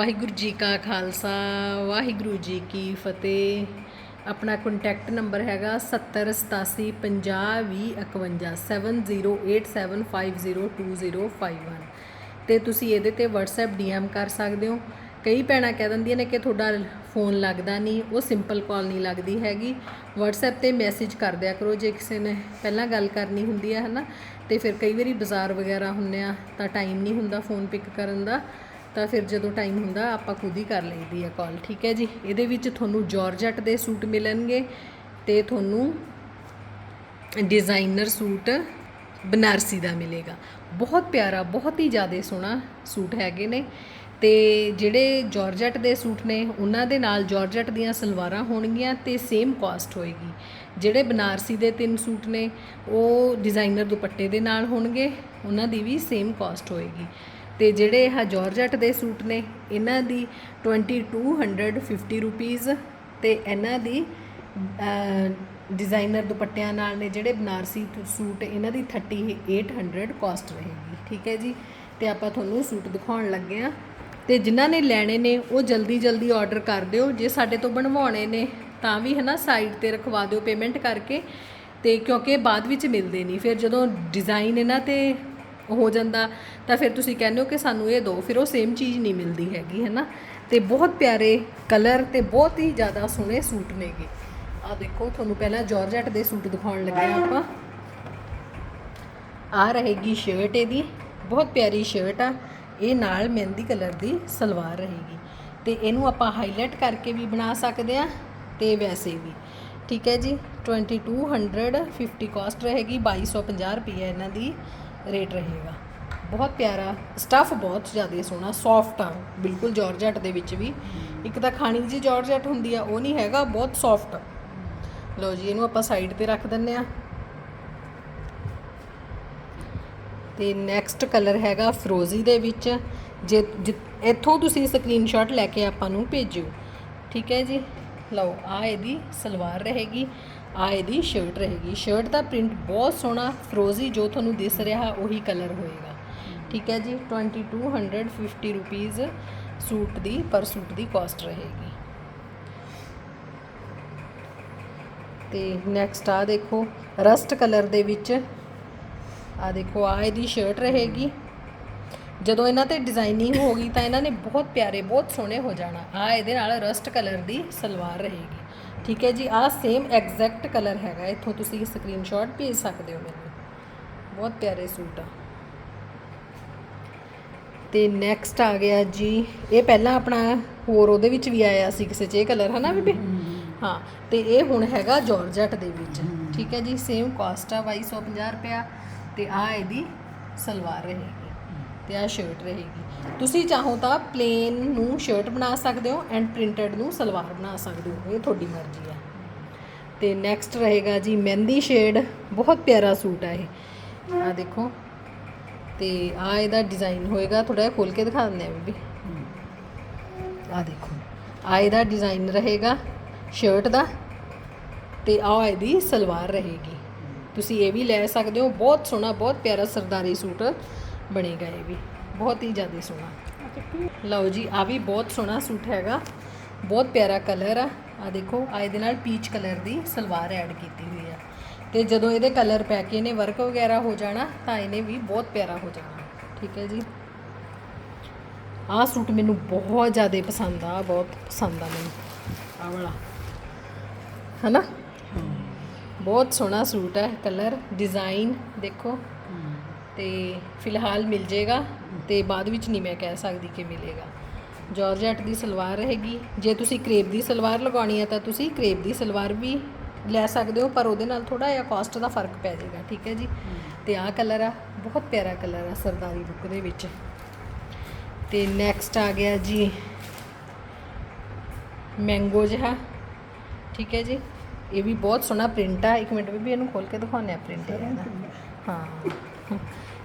ਵਾਹਿਗੁਰੂ ਜੀ ਕਾ ਖਾਲਸਾ, ਵਾਹਿਗੁਰੂ ਜੀ ਕੀ ਫਤਿਹ। ਆਪਣਾ contact number ਹੈਗਾ 70875087502051 ਤੇ ਤੁਸੀਂ ਇਹਦੇ ਤੇ WhatsApp DM ਕਰ ਸਕਦੇ ਹੋ। ਕਈ ਭੈਣਾਂ ਕਹਿ ਦਿੰਦੀਆਂ ਨੇ ਕਿ ਤੁਹਾਡਾ ਫੋਨ ਲੱਗਦਾ ਨਹੀਂ, ਉਹ ਸਿੰਪਲ ਕਾਲ ਨਹੀਂ ਲੱਗਦੀ ਹੈਗੀ। WhatsApp ਤੇ ਮੈਸੇਜ ਕਰ ਦਿਆ ਕਰੋ ਜੇ ਕਿਸੇ ਨੇ ਪਹਿਲਾਂ ਗੱਲ ਕਰਨੀ ਹੁੰਦੀ ਹੈ, ਹਨਾ? ਤੇ ਫਿਰ ਕਈ ਵਾਰੀ ਬਾਜ਼ਾਰ ਵਗੈਰਾ ਹੁੰਨੇ ਆ, ਤਾਂ ਟਾਈਮ ਨਹੀਂ ਹੁੰਦਾ ਫੋਨ ਪਿਕ ਕਰਨ ਦਾ। ਤਾਂ ਫਿਰ ਜਦੋਂ ਟਾਈਮ ਹੁੰਦਾ, ਆਪਾਂ ਖੁਦ ਹੀ ਕਰ ਲਈਦੀ ਹੈ ਕਾਲ ਠੀਕ ਹੈ ਜੀ? ਇਹਦੇ ਵਿੱਚ ਤੁਹਾਨੂੰ ਜਾਰਜਟ ਦੇ ਸੂਟ ਮਿਲਣਗੇ ਤੇ ਤੁਹਾਨੂੰ ਡਿਜ਼ਾਈਨਰ ਸੂਟ ਬਨਾਰਸੀ ਦਾ ਮਿਲੇਗਾ। ਬਹੁਤ ਪਿਆਰਾ, ਬਹੁਤ ਹੀ ਜ਼ਿਆਦਾ ਸੋਹਣਾ ਸੂਟ ਹੈਗੇ ਨੇ ਤੇ ਜਿਹੜੇ ਜਾਰਜਟ ਦੇ ਸੂਟ ਨੇ, ਉਹਨਾਂ ਦੇ ਨਾਲ ਜਾਰਜਟ ਦੀਆਂ ਸਲਵਾਰਾਂ ਹੋਣਗੀਆਂ ਤੇ ਸੇਮ ਕਾਸਟ ਹੋਏਗੀ। ਜਿਹੜੇ ਬਨਾਰਸੀ ਦੇ ਤਿੰਨ ਸੂਟ ਨੇ, ਉਹ ਡਿਜ਼ਾਈਨਰ ਦੁਪੱਟੇ ਦੇ ਨਾਲ ਹੋਣਗੇ, ਉਹਨਾਂ ਦੀ ਵੀ ਸੇਮ ਕਾਸਟ ਹੋਏਗੀ। ਤੇ ਜਿਹੜੇ ਇਹ ਜਾਰਜਟ ਦੇ ਸੂਟ ਨੇ, ਇਹਨਾਂ ਦੀ 2250 ਰੁਪੀਸ ਤੇ ਇਹਨਾਂ ਦੀ ਡਿਜ਼ਾਈਨਰ ਦੁਪੱਟਿਆਂ ਨਾਲ ਨੇ ਜਿਹੜੇ ਬਨਾਰਸੀ ਸੂਟ, ਇਹਨਾਂ ਦੀ 3800 ਕਾਸਟ ਰਹੇਗੀ। ਠੀਕ ਹੈ ਜੀ? ਤੇ ਆਪਾਂ ਤੁਹਾਨੂੰ ਸੂਟ ਦਿਖਾਉਣ ਲੱਗੇ ਆ ਤੇ ਜਿਨ੍ਹਾਂ ਨੇ ਲੈਣੇ ਨੇ, ਉਹ ਜਲਦੀ ਜਲਦੀ ਆਰਡਰ ਕਰ ਦਿਓ। ਜੇ ਸਾਡੇ ਤੋਂ ਬਣਵਾਉਣੇ ਨੇ, ਤਾਂ ਵੀ ਹੈ ਨਾ ਸਾਈਡ ਤੇ ਰਖਵਾ ਦਿਓ ਪੇਮੈਂਟ ਕਰਕੇ। ਤੇ ਕਿਉਂਕਿ ਬਾਅਦ ਵਿੱਚ ਮਿਲਦੇ ਨਹੀਂ। ਫਿਰ ਜਦੋਂ ਡਿਜ਼ਾਈਨ ਇਹਨਾਂ ਤੇ ਹੋ ਜਾਂਦਾ, ਤਾਂ ਫਿਰ ਤੁਸੀਂ ਕਹਿੰਦੇ ਹੋ ਕਿ ਸਾਨੂੰ ਇਹ ਦਿਓ ਫਿਰ ਉਹ ਸੇਮ ਚੀਜ਼ ਨਹੀਂ ਮਿਲਦੀ ਹੈਗੀ ਹੈ ਨਾ ਤੇ ਬਹੁਤ ਪਿਆਰੇ ਕਲਰ ਤੇ ਬਹੁਤ ਹੀ ਜ਼ਿਆਦਾ ਸੋਹਣੇ ਸੂਟ ਨੇਗੇ। ਆ ਦੇਖੋ, ਤੁਹਾਨੂੰ ਪਹਿਲਾਂ ਜਾਰਜਟ ਦੇ ਸੂਟ ਦਿਖਾਉਣ ਲੱਗੇ ਹਾਂ ਆਪਾਂ। ਆ ਰਹੇਗੀ ਸ਼ਰਟ ਇਹਦੀ, ਬਹੁਤ ਪਿਆਰੀ ਸ਼ਰਟ ਆ। ਇਹ ਨਾਲ ਮਹਿੰਦੀ ਕਲਰ ਦੀ ਸਲਵਾਰ ਰਹੇਗੀ। ਤੇ ਇਹਨੂੰ ਆਪਾਂ ਹਾਈਲਾਈਟ ਕਰਕੇ ਵੀ ਬਣਾ ਸਕਦੇ ਆ ਤੇ ਵੈਸੇ ਵੀ। ਠੀਕ ਹੈ ਜੀ 2250 ਕਾਸਟ ਰਹੇਗੀ 2250 ਰੁਪਏ ਇਹਨਾਂ ਦੀ। ਰੇਟ ਰਹੇਗਾ। ਬਹੁਤ ਪਿਆਰਾ ਸਟਫ ਬਹੁਤ ਜ਼ਿਆਦਾ ਸੋਹਣਾ ਸੌਫਟ ਆ, ਬਿਲਕੁਲ ਜਾਰਜਟ ਦੇ ਵਿੱਚ ਵੀ। ਇੱਕ ਤਾਂ ਖਾਣੀ ਜੀ ਜਾਰਜਟ ਹੁੰਦੀ ਆ, ਉਹ ਨਹੀਂ ਹੈਗਾ, ਬਹੁਤ ਸੌਫਟ ਲਓ ਜੀ, ਇਹਨੂੰ ਆਪਾਂ ਸਾਈਡ ਤੇ ਰੱਖ ਦਿੰਨੇ ਆ। ਤੇ ਨੈਕਸਟ ਕਲਰ ਹੈਗਾ ਫਰੋਜ਼ੀ ਦੇ ਵਿੱਚ। ਜੇ, ਜਿ- ਇੱਥੋਂ ਤੁਸੀਂ ਸਕਰੀਨਸ਼ਾਟ ਲੈ ਕੇ ਆਪਾਂ ਨੂੰ ਭੇਜਿਓ। ਠੀਕ ਹੈ ਜੀ? ਲਓ ਆ ਇਹਦੀ ਸਲਵਾਰ ਰਹੇਗੀ। ਆ ਇਹਦੀ ਸ਼ਰਟ ਰਹੇਗੀ। ਸ਼ਰਟ ਦਾ ਪ੍ਰਿੰਟ ਬਹੁਤ ਸੋਹਣਾ ਫਰੋਜ਼ੀ ਜੋ ਤੁਹਾਨੂੰ ਦਿਸ ਰਿਹਾ, ਉਹੀ ਕਲਰ ਹੋਏਗਾ। ਠੀਕ ਹੈ ਜੀ? 2250 ਰੁਪੀਸ ਸੂਟ ਦੀ ਪਰ ਸੂਟ ਦੀ ਕਾਸਟ ਰਹੇਗੀ। ਤੇ ਨੈਕਸਟ ਆ ਦੇਖੋ ਰਸਟ ਕਲਰ ਦੇ ਵਿੱਚ। ਆ ਦੇਖੋ, ਆ ਇਹਦੀ ਸ਼ਰਟ ਰਹੇਗੀ। ਜਦੋਂ ਇਹਨਾਂ ਤੇ ਡਿਜ਼ਾਈਨਿੰਗ ਹੋ ਗਈ ਤਾਂ ਇਹਨਾਂ ਨੇ ਬਹੁਤ ਪਿਆਰੇ, ਬਹੁਤ ਸੋਹਣੇ ਹੋ ਜਾਣਾ। ਆ ਇਹਦੇ ਨਾਲ ਰਸਟ ਕਲਰ ਦੀ ਸਲਵਾਰ ਰਹੇਗੀ। ਠੀਕ ਹੈ ਜੀ ਆ ਸੇਮ ਐਗਜ਼ੈਕਟ ਕਲਰ ਹੈਗਾ। ਇੱਥੋਂ ਤੁਸੀਂ ਸਕਰੀਨਸ਼ਾਟ ਭੇਜ ਸਕਦੇ ਹੋ ਮੈਨੂੰ। ਬਹੁਤ ਪਿਆਰੇ ਸੂਟ ਆ। ਤੇ ਨੈਕਸਟ ਆ ਗਿਆ ਜੀ ਇਹ ਪਹਿਲਾਂ ਆਪਣਾ ਹੋਰ ਉਹਦੇ ਵਿੱਚ ਵੀ ਆਇਆ ਸੀ ਕਿਸੇ ਚ ਇਹ ਕਲਰ ਹਨਾ ਬੀਬੀ? ਹਾਂ ਤੇ ਇਹ ਹੁਣ ਹੈਗਾ ਜਾਰਜਟ ਦੇ ਵਿੱਚ। ਠੀਕ ਹੈ ਜੀ ਸੇਮ ਕਾਸਟ ਆ 2250 ਰੁਪਿਆ ਤੇ ਆ ਇਹਦੀ ਸਲਵਾਰ ਰਹੇਗੀ ਤੇ ਆ ਸ਼ਰਟ ਰਹੇਗੀ। ਤੁਸੀਂ ਚਾਹੋ ਤਾਂ ਪਲੇਨ ਨੂੰ ਸ਼ਰਟ ਬਣਾ ਸਕਦੇ ਹੋ ਐਂਡ ਪ੍ਰਿੰਟਡ ਨੂੰ ਸਲਵਾਰ ਬਣਾ ਸਕਦੇ ਹੋ, ਇਹ ਤੁਹਾਡੀ ਮਰਜ਼ੀ ਆ। ਤੇ ਨੈਕਸਟ ਰਹੇਗਾ ਜੀ ਮਹਿੰਦੀ ਸ਼ੇਡ ਬਹੁਤ ਪਿਆਰਾ ਸੂਟ ਆ ਇਹ। ਆ ਦੇਖੋ, ਤੇ ਆ ਇਹਦਾ ਡਿਜ਼ਾਈਨ ਹੋਏਗਾ ਥੋੜਾ ਜਿਹਾ ਖੋਲ ਕੇ ਦਿਖਾ ਦਿੰਦੇ ਆ ਬੀਬੀ। ਆ ਦੇਖੋ, ਆ ਇਹਦਾ ਡਿਜ਼ਾਈਨ ਰਹੇਗਾ ਸ਼ਰਟ ਦਾ ਤੇ ਆ ਇਹਦੀ ਸਲਵਾਰ ਰਹੇਗੀ। ਤੁਸੀਂ ਇਹ ਵੀ ਲੈ ਸਕਦੇ ਹੋ, ਬਹੁਤ ਸੋਹਣਾ, ਬਹੁਤ ਪਿਆਰਾ ਸਰਦਾਰੀ ਸੂਟ। ਬਣੇਗਾ ਇਹ ਵੀ। ਬਹੁਤ ਹੀ ਜ਼ਿਆਦਾ ਸੋਹਣਾ। ਲਓ ਜੀ ਆ ਵੀ ਬਹੁਤ ਸੋਹਣਾ ਸੂਟ ਹੈਗਾ। ਬਹੁਤ ਪਿਆਰਾ ਕਲਰ ਆ। ਆ ਦੇਖੋ ਆ ਇਹਦੇ ਨਾਲ ਪੀਚ ਕਲਰ ਦੀ ਸਲਵਾਰ ਐਡ ਕੀਤੀ ਹੋਈ ਆ। ਤੇ ਜਦੋਂ ਇਹਦੇ ਕਲਰ ਪੈ ਕੇ ਇਹਨੇ ਵਰਕ ਵਗੈਰਾ ਹੋ ਜਾਣਾ ਤਾਂ ਇਹਨੇ ਵੀ ਬਹੁਤ ਪਿਆਰਾ ਹੋ ਜਾਣਾ। ਠੀਕ ਹੈ ਜੀ। ਆਹ ਸੂਟ ਮੈਨੂੰ ਬਹੁਤ ਜ਼ਿਆਦਾ ਪਸੰਦ ਆ ਬਹੁਤ ਪਸੰਦ ਆ ਮੈਨੂੰ। ਆਹ ਵਾਲਾ। ਹਨਾ? ਬਹੁਤ ਸੋਹਣਾ ਸੂਟ ਹੈ ਕਲਰ ਡਿਜ਼ਾਈਨ ਦੇਖੋ। ਤੇ ਫਿਲਹਾਲ ਮਿਲ ਜਾਏਗਾ ਤੇ ਬਾਅਦ ਵਿੱਚ ਨਹੀਂ ਮੈਂ ਕਹਿ ਸਕਦੀ ਕਿ ਮਿਲੇਗਾ। ਜਾਰਜਟ ਦੀ ਸਲਵਾਰ ਰਹੇਗੀ। ਜੇ ਤੁਸੀਂ ਕਰੇਪ ਦੀ ਸਲਵਾਰ ਲਗਾਉਣੀ ਹੈ ਤਾਂ ਤੁਸੀਂ ਕਰੇਪ ਦੀ ਸਲਵਾਰ ਵੀ ਲੈ ਸਕਦੇ ਹੋ, ਪਰ ਉਹਦੇ ਨਾਲ ਥੋੜਾ ਜਿਹਾ ਕਾਸਟ ਦਾ ਫ਼ਰਕ ਪੈ ਜਾਏਗਾ ਠੀਕ ਹੈ ਜੀ? ਤੇ ਆਹ ਕਲਰ ਆ, ਬਹੁਤ ਪਿਆਰਾ ਕਲਰ ਆ ਸਰਦਾਰੀ ਲੁੱਕ ਦੇ ਵਿੱਚ। ਤੇ ਨੈਕਸਟ ਆ ਗਿਆ ਜੀ ਮੈਂਗੋ ਜਿਹਾ, ਠੀਕ ਹੈ ਜੀ? ਇਹ ਵੀ ਬਹੁਤ ਸੋਹਣਾ ਪ੍ਰਿੰਟ ਆ। ਇੱਕ ਮਿੰਟ ਵੀ ਇਹਨੂੰ ਖੋਲ ਕੇ ਦਿਖਾਉਂਦੇ ਆ ਪ੍ਰਿੰਟ ਹਾਂ।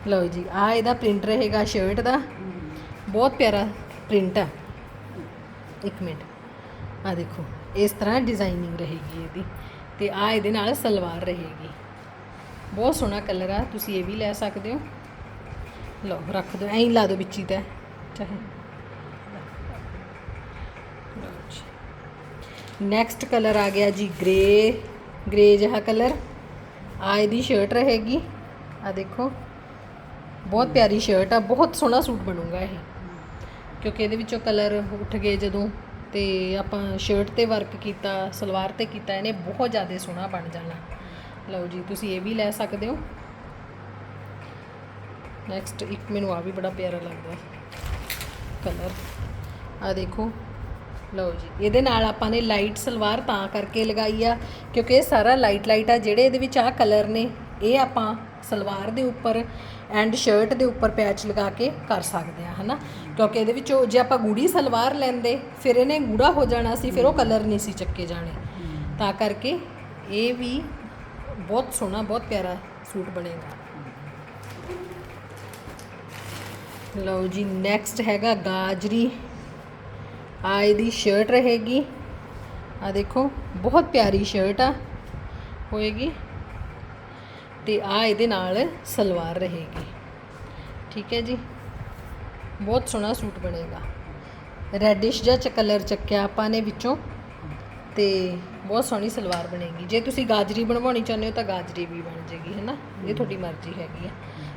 ਲਓ ਜੀ, ਆ ਇਹਦਾ ਪ੍ਰਿੰਟ ਰਹੇਗਾ ਸ਼ਰਟ ਦਾ। ਬਹੁਤ ਪਿਆਰਾ ਪ੍ਰਿੰਟ ਆ। ਇੱਕ ਮਿੰਟ। ਆ ਦੇਖੋ, ਇਸ ਤਰ੍ਹਾਂ ਡਿਜ਼ਾਈਨਿੰਗ ਰਹੇਗੀ ਇਹਦੀ। ਤੇ ਆ ਇਹਦੇ ਨਾਲ ਸਲਵਾਰ ਰਹੇਗੀ। ਬਹੁਤ ਸੋਹਣਾ ਕਲਰ ਆ, ਤੁਸੀਂ ਇਹ ਵੀ ਲੈ ਸਕਦੇ ਹੋ। ਲਓ, ਰੱਖ ਦਿਓ, ਐਂ ਲਾ ਦਿਓ ਵਿੱਚ ਤਾਂ, ਚਾਹੇ। ਨੈਕਸਟ ਕਲਰ ਆ ਗਿਆ ਜੀ ਗ੍ਰੇ ਗ੍ਰੇ ਜਿਹਾ ਕਲਰ ਆ ਇਹਦੀ ਸ਼ਰਟ ਰਹੇਗੀ। ਆ ਦੇਖੋ। ਬਹੁਤ ਪਿਆਰੀ ਸ਼ਰਟ ਆ, ਬਹੁਤ ਸੋਹਣਾ ਸੂਟ ਬਣੂਗਾ ਇਹ। ਕਿਉਂਕਿ ਇਹਦੇ ਵਿੱਚੋਂ ਕਲਰ ਉੱਠ ਗਏ ਜਦੋਂ ਤੇ ਆਪਾਂ ਸ਼ਰਟ ਤੇ ਵਰਕ ਕੀਤਾ, ਸਲਵਾਰ ਤੇ ਕੀਤਾ, ਇਹਨੇ ਬਹੁਤ ਜ਼ਿਆਦਾ ਸੋਹਣਾ ਬਣ ਜਾਣਾ। ਲਓ ਜੀ, ਤੁਸੀਂ ਇਹ ਵੀ ਲੈ ਸਕਦੇ ਹੋ। ਨੈਕਸਟ ਇੱਕ ਮੈਨੂੰ ਆ ਵੀ ਬੜਾ ਪਿਆਰਾ ਲੱਗਦਾ ਕਲਰ ਆ ਦੇਖੋ, ਲਓ ਜੀ, ਇਹਦੇ ਨਾਲ ਆਪਾਂ ਨੇ ਲਾਈਟ ਸਲਵਾਰ ਤਾਂ ਕਰਕੇ ਲਗਾਈ ਆ, ਕਿਉਂਕਿ ਇਹ ਸਾਰਾ ਲਾਈਟ ਲਾਈਟ ਆ, ਜਿਹੜੇ ਇਹਦੇ ਵਿੱਚ ਆ ਕਲਰ ਨੇ, ਇਹ ਆਪਾਂ ਸਲਵਾਰ ਦੇ ਉੱਪਰ ਐਂਡ ਸ਼ਰਟ ਦੇ ਉੱਪਰ ਪੈਚ ਲਗਾ ਕੇ ਕਰ ਸਕਦੇ ਆ, ਹਨਾ? ਕਿਉਂਕਿ ਇਹਦੇ ਵਿੱਚੋਂ ਜੇ ਆਪਾਂ ਗੂੜੀ ਸਲਵਾਰ ਲੈਂਦੇ, ਫਿਰ ਇਹਨੇ ਗੂੜਾ ਹੋ ਜਾਣਾ ਸੀ, ਫਿਰ ਉਹ ਕਲਰ ਨਹੀਂ ਸੀ ਚੱਕੇ ਜਾਣੇ। ਤਾਂ ਕਰਕੇ ਇਹ ਵੀ ਬਹੁਤ ਸੋਹਣਾ, ਬਹੁਤ ਪਿਆਰਾ ਸੂਟ ਬਣੇਗਾ। ਲਓ ਜੀ ਨੈਕਸਟ ਹੈਗਾ ਗਾਜਰੀ। ਆ ਇਹਦੀ ਸ਼ਰਟ ਰਹੇਗੀ। ਆ ਦੇਖੋ, ਬਹੁਤ ਪਿਆਰੀ ਸ਼ਰਟ ਆ। ਹੋਏਗੀ। ਤੇ ਆ ਇਹਦੇ ਨਾਲ ਸਲਵਾਰ ਰਹੇਗੀ। ਠੀਕ ਹੈ ਜੀ? ਬਹੁਤ ਸੋਹਣਾ ਸੂਟ ਬਣੇਗਾ। ਰੈਡਿਸ਼ ਜਿਹਾ ਚ ਕਲਰ ਚੱਕਿਆ ਆਪਾਂ ਨੇ ਵਿੱਚੋਂ ਤੇ ਬਹੁਤ ਸੋਹਣੀ ਸਲਵਾਰ ਬਣੇਗੀ। ਜੇ ਤੁਸੀਂ ਗਾਜਰੀ ਬਣਵਾਉਣੀ ਚਾਹੁੰਦੇ ਹੋ ਤਾਂ ਗਾਜਰੀ ਵੀ ਬਣ ਜੇਗੀ, ਹੈ ਨਾ? ਇਹ ਤੁਹਾਡੀ ਮਰਜ਼ੀ ਹੈਗੀ ਆ।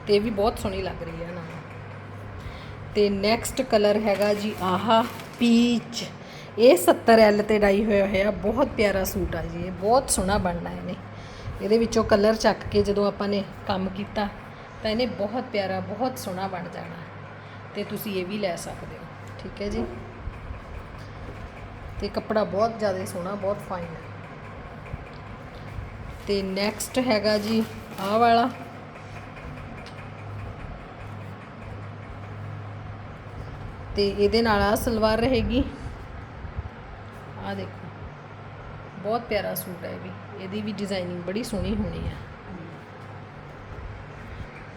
ਤੇ ਇਹ ਵੀ ਬਹੁਤ ਸੋਹਣੀ ਲੱਗ ਰਹੀ ਹੈ ਨਾਲ। ਤੇ ਨੈਕਸਟ ਕਲਰ ਹੈਗਾ ਜੀ ਆਹਾ ਪੀਚ ਇਹ 70L ਤੇ ਡਾਈ ਹੋਇਆ ਹੋਇਆ, ਬਹੁਤ ਪਿਆਰਾ ਸੂਟ ਆ ਜੀ। ਇਹ ਬਹੁਤ ਸੋਹਣਾ ਬਣਨਾ ਇਹਨੇ। ਇਹਦੇ ਵਿੱਚੋਂ ਕਲਰ ਚੱਕ ਕੇ ਜਦੋਂ ਆਪਾਂ ਨੇ ਕੰਮ ਕੀਤਾ, ਤਾਂ ਇਹਨੇ ਬਹੁਤ ਪਿਆਰਾ, ਬਹੁਤ ਸੋਹਣਾ ਬਣ ਜਾਣਾ। ਤੇ ਤੁਸੀਂ ਇਹ ਵੀ ਲੈ ਸਕਦੇ ਹੋ, ਠੀਕ ਹੈ ਜੀ? ਤੇ ਕੱਪੜਾ ਬਹੁਤ ਜ਼ਿਆਦਾ ਸੋਹਣਾ, ਬਹੁਤ ਫਾਈਨ ਹੈ। ਤੇ ਨੈਕਸਟ ਹੈਗਾ ਜੀ ਆਹ ਵਾਲਾ। ਤੇ ਇਹਦੇ ਨਾਲ ਆ ਸਲਵਾਰ ਰਹੇਗੀ। ਆ ਦੇਖੋ। ਬਹੁਤ ਪਿਆਰਾ ਸੂਟ ਹੈ ਇਹ ਵੀ। ਇਹਦੀ ਵੀ ਡਿਜ਼ਾਈਨਿੰਗ ਬੜੀ ਸੋਹਣੀ ਹੋਣੀ ਹੈ।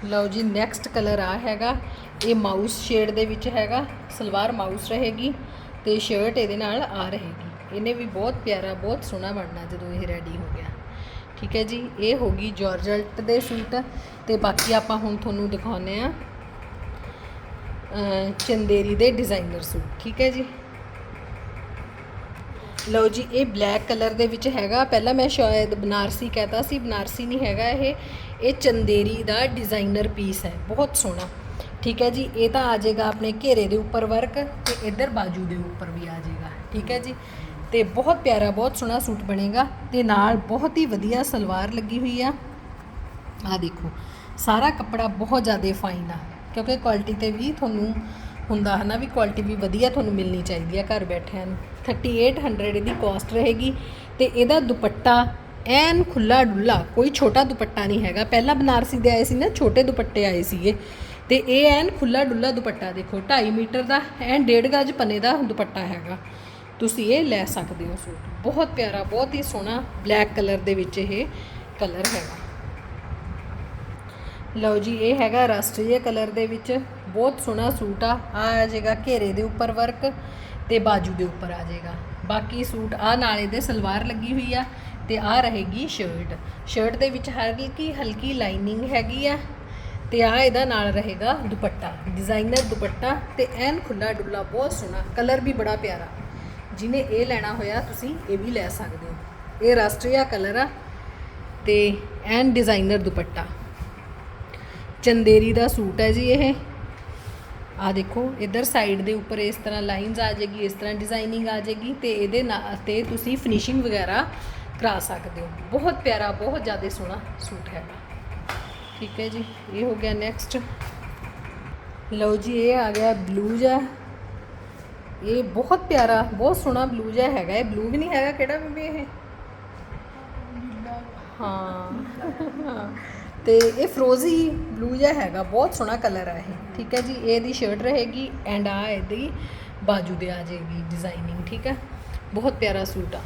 ਲਓ ਜੀ ਨੈਕਸਟ ਕਲਰ ਆ ਹੈਗਾ। ਇਹ ਮਾਊਸ ਸ਼ੇਡ ਦੇ ਵਿੱਚ ਹੈਗਾ। ਸਲਵਾਰ ਮਾਊਸ ਰਹੇਗੀ ਤੇ ਸ਼ਰਟ ਇਹਦੇ ਨਾਲ ਆ ਰਹੇਗੀ। ਇਹਨੇ ਵੀ ਬਹੁਤ ਪਿਆਰਾ, ਬਹੁਤ ਸੋਹਣਾ ਬਣਨਾ ਜਦੋਂ ਇਹ ਰੈਡੀ ਹੋ ਗਿਆ। ਠੀਕ ਹੈ ਜੀ, ਇਹ ਹੋ ਗਈ ਜਾਰਜਟ ਦੇ ਸੂਟ। ਤੇ ਬਾਕੀ ਆਪਾਂ ਹੁਣ ਤੁਹਾਨੂੰ ਦਿਖਾਉਨੇ ਆ ਚੰਦੇਰੀ ਦੇ ਡਿਜ਼ਾਈਨਰ ਸੂਟ। ਠੀਕ ਹੈ ਜੀ। ਲਓ ਜੀ, ਇਹ ਬਲੈਕ ਕਲਰ ਦੇ ਵਿੱਚ ਹੈਗਾ। ਪਹਿਲਾਂ ਮੈਂ ਸ਼ਾਇਦ ਬਨਾਰਸੀ ਕਹਤਾ ਸੀ, ਬਨਾਰਸੀ ਨਹੀਂ ਹੈਗਾ ਇਹ। ਇਹ ਚੰਦੇਰੀ ਦਾ ਡਿਜ਼ਾਈਨਰ ਪੀਸ ਹੈ, ਬਹੁਤ ਸੋਹਣਾ। ਠੀਕ ਹੈ ਜੀ, ਇਹ ਤਾਂ ਆ ਜਾਏਗਾ ਆਪਣੇ ਘੇਰੇ ਦੇ ਉੱਪਰ ਵਰਕ ਤੇ ਇੱਧਰ ਬਾਜੂ ਦੇ ਉੱਪਰ ਵੀ ਆ ਜਾਏਗਾ। ਠੀਕ ਹੈ ਜੀ, ਤੇ ਬਹੁਤ ਪਿਆਰਾ, ਬਹੁਤ ਸੋਹਣਾ ਸੂਟ ਬਣੇਗਾ ਤੇ ਨਾਲ ਬਹੁਤ ਹੀ ਵਧੀਆ ਸਲਵਾਰ ਲੱਗੀ ਹੋਈ ਆ। ਆ ਦੇਖੋ, ਸਾਰਾ ਕੱਪੜਾ ਬਹੁਤ ਜ਼ਿਆਦਾ ਫਾਈਨ ਆ, ਕਿਉਂਕਿ ਕੁਆਲਿਟੀ ਤੇ ਵੀ ਤੁਹਾਨੂੰ ਹੁੰਦਾ ਹੈ ਨਾ ਵੀ ਕੁਆਲਿਟੀ ਵੀ ਵਧੀਆ ਤੁਹਾਨੂੰ ਮਿਲਣੀ ਚਾਹੀਦੀ ਹੈ ਘਰ ਬੈਠਿਆਂ ਨੂੰ। 3800 ਇਹਦੀ ਕਾਸਟ ਰਹੇਗੀ ਤੇ ਇਹਦਾ ਦੁਪੱਟਾ ਐਨ ਖੁੱਲਾ ਡੁੱਲਾ ਕੋਈ ਛੋਟਾ ਦੁਪੱਟਾ ਨਹੀਂ ਹੈਗਾ। ਪਹਿਲਾਂ ਬਨਾਰਸੀ ਦੇ ਆਏ ਸੀ ਨਾ, ਛੋਟੇ ਦੁਪੱਟੇ ਆਏ ਸੀਗੇ। ਤੇ ਇਹ ਐਨ ਖੁੱਲਾ ਡੁੱਲਾ ਦੁਪੱਟਾ ਦੇਖੋ 2.5 ਮੀਟਰ ਦਾ ਐਨ 1.5 ਗਜ ਪਨੇ ਦਾ ਦੁਪੱਟਾ ਹੈਗਾ। ਤੁਸੀਂ ਇਹ ਲੈ ਸਕਦੇ ਹੋ ਸੂਟ। ਬਹੁਤ ਪਿਆਰਾ, ਬਹੁਤ ਹੀ ਸੋਹਣਾ ਬਲੈਕ ਕਲਰ ਦੇ ਵਿੱਚ ਇਹ ਕਲਰ ਹੈਗਾ। ਲਓ ਜੀ, ਇਹ ਹੈਗਾ ਰਾਸ਼ਟਰੀय ਕਲਰ ਦੇ ਵਿੱਚ। ਬਹੁਤ ਸੋਹਣਾ ਸੂਟ ਆ। ਆ ਜਾਏਗਾ ਘੇਰੇ ਦੇ ਉੱਪਰ ਵਰਕ ਤੇ ਬਾਜੂ ਦੇ ਉੱਪਰ ਆ ਜਾਏਗਾ। ਬਾਕੀ ਸੂਟ ਆ ਨਾਲੇ ਦੇ ਸਲਵਾਰ ਲੱਗੀ ਹੋਈ ਆ ਤੇ ਆ ਰਹੇਗੀ ਸ਼ਰਟ ਸ਼ਰਟ ਦੇ ਵਿੱਚ ਹਲਕੀ ਹਲਕੀ ਲਾਈਨਿੰਗ ਹੈਗੀ ਆ ਤੇ ਆ ਇਹਦਾ ਨਾਲ ਰਹੇਗਾ ਦੁਪੱਟਾ ਡਿਜ਼ਾਈਨਰ ਦੁਪੱਟਾ ਤੇ ਐਨ ਖੁੱਲਾ ਡੁੱਲਾ, ਬਹੁਤ ਸੋਹਣਾ। ਕਲਰ ਵੀ ਬੜਾ ਪਿਆਰਾ। ਜਿਹਨੇ ਇਹ ਲੈਣਾ ਹੋਇਆ, ਤੁਸੀਂ ਇਹ ਵੀ ਲੈ ਸਕਦੇ ਹੋ। ਇਹ ਰਾਸ਼ਟਰੀਆ ਕਲਰ ਆ ਤੇ ਐਨ ਡਿਜ਼ਾਈਨਰ ਦੁਪੱਟਾ। ਚੰਦੇਰੀ ਦਾ ਸੂਟ ਹੈ ਜੀ ਇਹ। ਆ ਦੇਖੋ, ਇਧਰ ਸਾਈਡ ਦੇ ਉੱਪਰ ਇਸ ਤਰ੍ਹਾਂ ਲਾਈਨਸ ਆ ਜਾਏਗੀ, ਇਸ ਤਰ੍ਹਾਂ ਡਿਜ਼ਾਈਨਿੰਗ ਆ ਜਾਏਗੀ ਤੇ ਇਹਦੇ ਨਾਲ ਤੇ ਤੁਸੀਂ ਫਿਨਿਸ਼ਿੰਗ ਵਗੈਰਾ ਕਰਾ ਸਕਦੇ ਹੋ। ਬਹੁਤ ਪਿਆਰਾ, ਬਹੁਤ ਜ਼ਿਆਦਾ ਸੋਹਣਾ ਸੂਟ ਹੈਗਾ ਠੀਕ ਹੈ ਜੀ, ਇਹ ਹੋ ਗਿਆ ਨੈਕਸਟ ਲਓ ਜੀ, ਇਹ ਆ ਗਿਆ ਬਲੂ ਜਿਹਾ। ਇਹ ਬਹੁਤ ਪਿਆਰਾ, ਬਹੁਤ ਸੋਹਣਾ ਬਲੂ ਜਿਹਾ ਹੈਗਾ। ਇਹ ਬਲੂ ਵੀ ਨਹੀਂ ਹੈਗਾ ਕਿਹੜਾ ਵੀ ਇਹ? ਹਾਂ। ਤੇ ਇਹ ਫਰੋਜ਼ੀ ਬਲੂ ਜਿਹਾ ਹੈਗਾ, ਬਹੁਤ ਸੋਹਣਾ ਕਲਰ ਆ ਇਹ। ਠੀਕ ਹੈ ਜੀ ਇਹਦੀ ਸ਼ਰਟ ਰਹੇਗੀ ਐਂਡ ਆ ਇਹਦੀ ਬਾਜੂ ਦੇ ਆ ਜਾਏਗੀ ਡਿਜ਼ਾਈਨਿੰਗ ਠੀਕ ਹੈ? ਬਹੁਤ ਪਿਆਰਾ ਸੂਟ ਆ।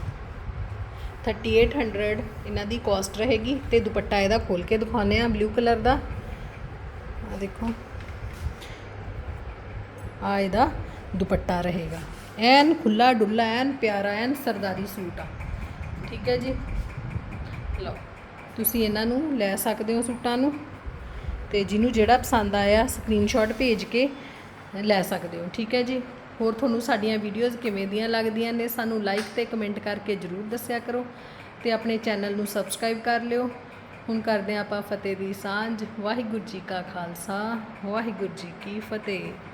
3800 ਇਹਨਾਂ ਦੀ ਕਾਸਟ ਰਹੇਗੀ ਤੇ ਦੁਪੱਟਾ ਇਹਦਾ ਖੋਲ ਕੇ ਦਿਖਾਉਂਦੇ ਆ ਬਲੂ ਕਲਰ ਦਾ। ਆ ਦੇਖੋ। ਆ ਇਹਦਾ ਦੁਪੱਟਾ ਰਹੇਗਾ। ਐਨ ਖੁੱਲਾ ਡੁੱਲਾ, ਐਨ ਪਿਆਰਾ, ਐਨ ਸਰਦਾਰੀ ਸੂਟ ਆ। ਠੀਕ ਹੈ ਜੀ? ਲਓ। ਤੁਸੀਂ ਇਹਨਾਂ ਨੂੰ ਲੈ ਸਕਦੇ ਹੋ ਸੂਟਾਂ ਨੂੰ ਤੇ ਜਿਹਨੂੰ ਜਿਹੜਾ ਪਸੰਦ ਆਇਆ ਸਕਰੀਨਸ਼ਾਟ ਭੇਜ ਕੇ ਲੈ ਸਕਦੇ ਹੋ, ਠੀਕ ਹੈ ਜੀ? ਹੋਰ ਤੁਹਾਨੂੰ ਸਾਡੀਆਂ ਵੀਡੀਓਜ਼ ਕਿਵੇਂ ਦੀਆਂ ਲੱਗਦੀਆਂ ਨੇ ਸਾਨੂੰ ਲਾਈਕ ਤੇ ਕਮੈਂਟ ਕਰਕੇ ਜਰੂਰ ਦੱਸਿਆ ਕਰੋ ਤੇ ਆਪਣੇ ਚੈਨਲ ਨੂੰ ਸਬਸਕ੍ਰਾਈਬ ਕਰ ਲਿਓ। ਹੁਣ ਕਰਦੇ ਹਾਂ ਆਪਾਂ ਫਤਿਹ ਦੀ ਸਾਂਝ। ਵਾਹਿਗੁਰੂ ਜੀ ਕਾ ਖਾਲਸਾ, ਵਾਹਿਗੁਰੂ ਜੀ ਕੀ ਫਤਿਹ।